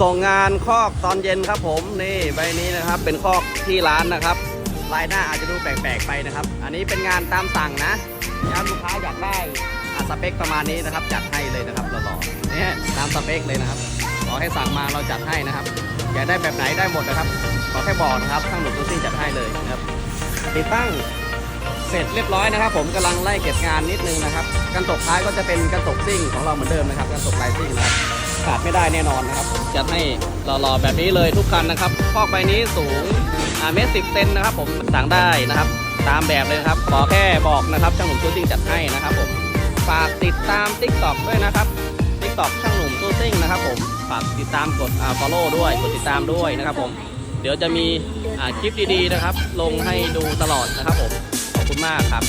ส่งงานคอกตอนเย็นครับผมนี่ใบนี้นะครับเป็นคอกที่ร้านนะครับลายหน้าอาจจะดูแปลกๆไปนะครับ อันนี้เป็นงานตามสั่งนะถ้าลูกค้าอยากได้อะสเปคประมาณนี้นะครับ จัดให้เลยนะครับหล่อๆเนี่ยตามสเปคเลยนะครับขอให้สั่งมาเราจัดให้นะครับ อยากได้แบบไหนได้หมดนะครับขอแค่บอกนะครับทั้งหมดทุกสิ่งจัดให้เลยนะครับ ติดตั้งเสร็จเรียบร้อยนะครับ ผมกำลังไล่เก็บงานนิดนึงนะครับ กันตกท้ายก็จะเป็นกันตกซิ่งของเราเหมือนเดิมนะครับกันตกลายซิ่งนะครับ ขาดไม่ได้แน่นอนนะครับจัดให้หล่อๆแบบนี้เลยทุกคันนะครับคอกใบนี้สูงอ่าเมตรสิบเซนนะครับ ผมสั่งได้นะครับ ตามแบบเลยครับขอแค่บอกนะครับช่างหนุ่มตู้ซิ่งจัดให้นะครับผมฝากติดตาม t ิ k t o k ด้วยนะครับ t ิ k t o k ช่างหนุ่มตู้ซิ่งนะครับ ผมฝากติดตามกดอ่า follow ด้วยกดติดตามด้วยนะครับผมเดี๋ยวจะมีอ่าคลิปดีๆนะครับ ลงให้ดูตลอดนะครับผมขอบคุณมากครับ